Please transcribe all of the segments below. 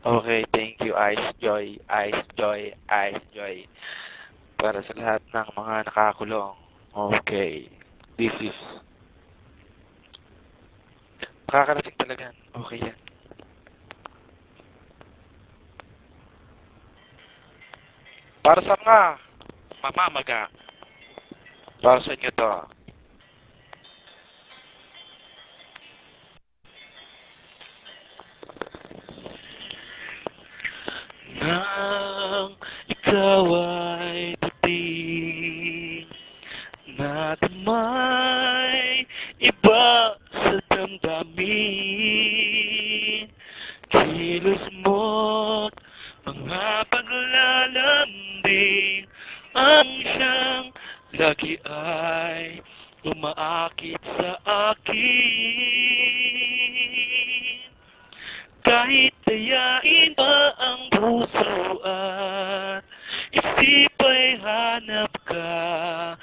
Okay, thank you, Ice Joy, Ice Joy, Ice Joy. Para sa lahat ng mga nakakulong. Okay. This is... Makakarating talaga. Okay yan. Para sa mga mamamaga. Para sa inyo to. Nang ikaw ay dating Nadamay iba sa damdamin. Kilos mo't mga paglalambing Ang siyang lagi ay umaakit sa akin ay hanap ka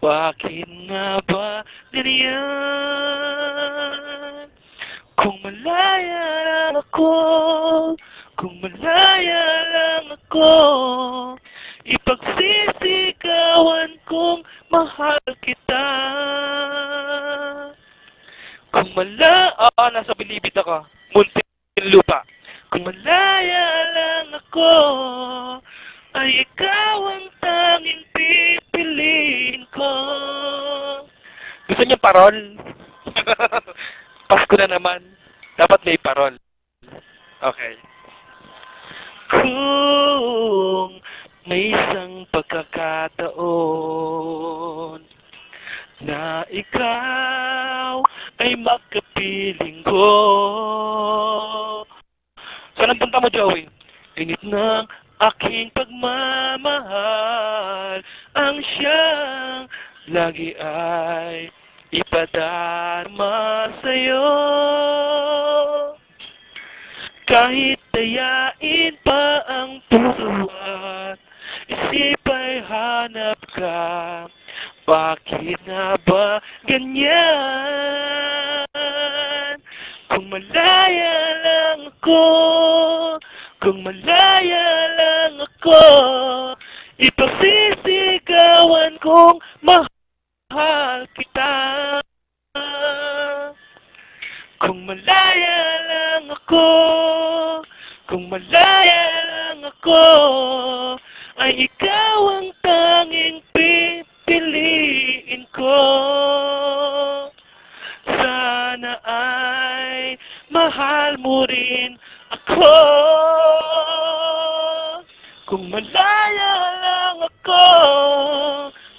Bakit nga ba ganyan? Kung malaya lang ako Kung malaya lang ako Ipagsisigawan kong mahal kita Kung mala... Ah, nasa bilibid ako. Munting lupa. Kung malaya lang ako, ay ikaw ang tanging pipiliin ko. Gusto niyo parol? Pasko na naman. Dapat may parol. Okay. Kung may isang pagkakataon na ikaw ay makapiling ko. Saan ang punta mo, Joey? Init ng aking pagmamahal ang siyang lagi ay ipadarama sa'yo. Kahit dayain pa ang puso at isip ay hanap ka, bakit nga ba ganyan? Kung malaya lang ako, kung malaya lang ako, ipagsisigawan kong mahal kita. Kung malaya lang ako, kung malaya lang ako, ay ikaw ang tanging pipiliin ko. Sana ay mahal mo rin ako. Kung malaya lang ako,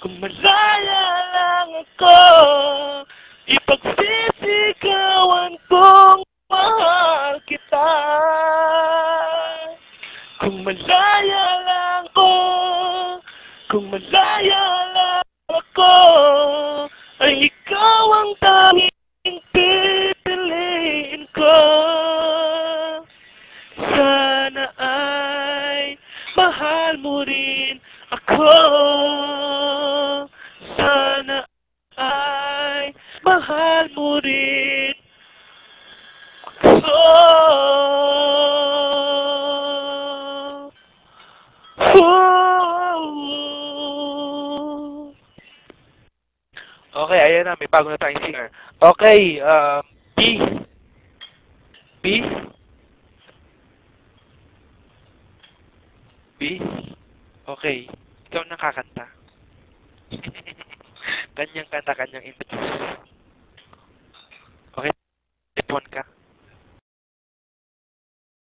kung malaya lang ako, ipagsisigawan kong mahal kita. Kung malaya lang ako, kung malaya lang ako, ay ikaw ang tanging ako. Sana ay mahal mo rin ako. Okay, ayan na. May bago na tayong singer. Okay, um, B. B. B. Okay. Ikaw nakakanta. kanyang kanta, kanyang introduce.